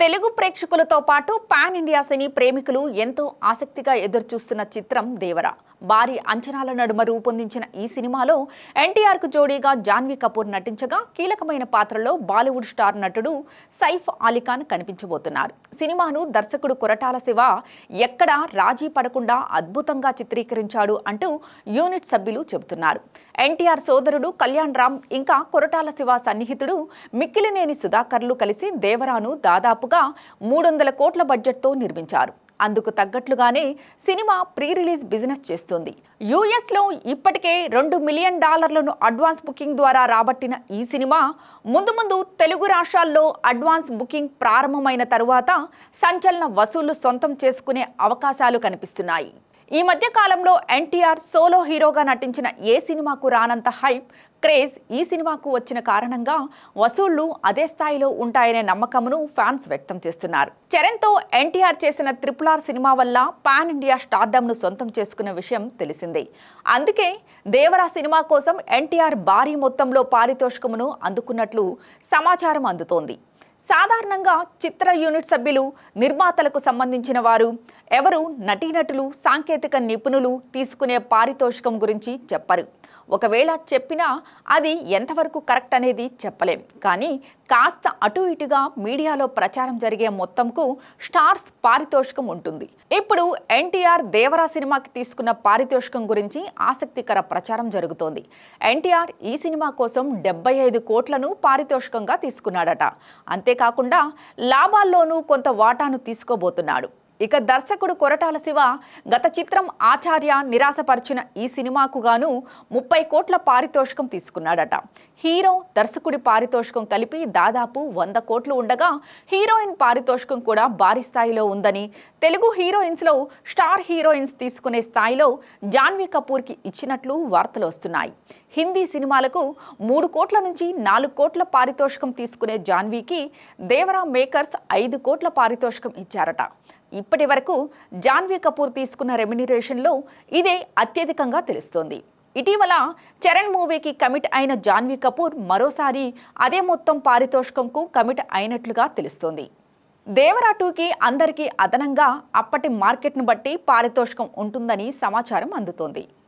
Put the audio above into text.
తెలుగు ప్రేక్షకులతో పాటు pan India సినీ ప్రేమికులు ఎంతో ఆసక్తిగా ఎదురుచూస్తున్న చిత్రం దేవర. భారీ అంచనాల నడుమ రూపొందించిన ఈ సినిమాలో ఎన్టీఆర్కు జోడీగా జాన్వీ కపూర్ నటించగా కీలకమైన పాత్రలో బాలీవుడ్ స్టార్ నటుడు సైఫ్ అలీఖాన్ కనిపించబోతున్నారు. సినిమాను దర్శకుడు కొరటాల శివ ఎక్కడా రాజీ పడకుండా అద్భుతంగా చిత్రీకరించాడు అంటూ యూనిట్ సభ్యులు చెబుతున్నారు. ఎన్టీఆర్ సోదరుడు కళ్యాణ్ రామ్ ఇంకా కొరటాల శివ సన్నిహితుడు మిక్కిలినేని సుధాకర్లు కలిసి దేవరాను దాదాపుగా మూడు వందల కోట్ల బడ్జెట్తో నిర్మించారు. అందుకు తగ్గట్లుగానే సినిమా ప్రీ రిలీజ్ బిజినెస్ చేస్తుంది. యుఎస్లో ఇప్పటికే రెండు మిలియన్ డాలర్లను అడ్వాన్స్ బుకింగ్ ద్వారా రాబట్టిన ఈ సినిమా ముందు ముందు తెలుగు రాష్ట్రాల్లో అడ్వాన్స్ బుకింగ్ ప్రారంభమైన తరువాత సంచలన వసూళ్ళు సొంతం చేసుకునే అవకాశాలు కనిపిస్తున్నాయి. ఈ మధ్య కాలంలో ఎన్టీఆర్ సోలో హీరోగా నటించిన ఏ సినిమాకు రానంత హైప్ క్రేజ్ ఈ సినిమాకు వచ్చిన కారణంగా వసూళ్ళు అదే స్థాయిలో ఉంటాయనే నమ్మకమును ఫ్యాన్స్ వ్యక్తం చేస్తున్నారు. చరణ్తో ఎన్టీఆర్ చేసిన త్రిపుల్ ఆర్ సినిమా వల్ల పాన్ ఇండియా స్టార్డమ్ను సొంతం చేసుకున్న విషయం తెలిసిందే. అందుకే దేవరా సినిమా కోసం ఎన్టీఆర్ భారీ మొత్తంలో పారితోషికమును అందుకున్నట్లు సమాచారం అందుతోంది. సాధారణంగా చిత్ర యూనిట్ సభ్యులు నిర్మాతలకు సంబంధించిన వారు. ఎవరు నటీనటులు సాంకేతిక నిపుణులు తీసుకునే పారితోషికం గురించి చెప్పరు. ఒకవేళ చెప్పినా అది ఎంతవరకు కరెక్ట్ అనేది చెప్పలేం. కానీ కాస్త అటు ఇటుగా మీడియాలో ప్రచారం జరిగే మొత్తంకు స్టార్స్ పారితోషికం ఉంటుంది. ఇప్పుడు ఎన్టీఆర్ దేవరా సినిమాకి తీసుకున్న పారితోషికం గురించి ఆసక్తికర ప్రచారం జరుగుతోంది. ఎన్టీఆర్ ఈ సినిమా కోసం డెబ్బై ఐదు కోట్లను పారితోషికంగా తీసుకున్నాడట. అంతేకాకుండా లాభాల్లోనూ కొంత వాటాను తీసుకోబోతున్నాడు. ఇక దర్శకుడు కొరటాల శివ గత చిత్రం ఆచార్య నిరాశపరిచిన ఈ సినిమాకు గాను ముప్పై కోట్ల పారితోషికం తీసుకున్నాడట. హీరో దర్శకుడి పారితోషికం కలిపి దాదాపు వంద కోట్లు ఉండగా హీరోయిన్ పారితోషికం కూడా భారీ స్థాయిలో ఉందని తెలుగు హీరోయిన్స్లో స్టార్ హీరోయిన్స్ తీసుకునే స్థాయిలో జాన్వీ కపూర్కి ఇచ్చినట్లు వార్తలు వస్తున్నాయి. హిందీ సినిమాలకు మూడు కోట్ల నుంచి నాలుగు కోట్ల పారితోషికం తీసుకునే జాన్వీకి దేవరా మేకర్స్ ఐదు కోట్ల పారితోషికం ఇచ్చారట. ఇప్పటి వరకు జాన్వీ కపూర్ తీసుకున్న రెమ్యునరేషన్లో ఇదే అత్యధికంగా తెలుస్తోంది. ఇటీవల చరణ్ మూవీకి కమిట్ అయిన జాన్వీ కపూర్ మరోసారి అదే మొత్తం పారితోషికంకు కమిట్ అయినట్లుగా తెలుస్తోంది. దేవరా టూకి అందరికీ అదనంగా అప్పటి మార్కెట్ను బట్టి పారితోషికం ఉంటుందని సమాచారం అందుతోంది.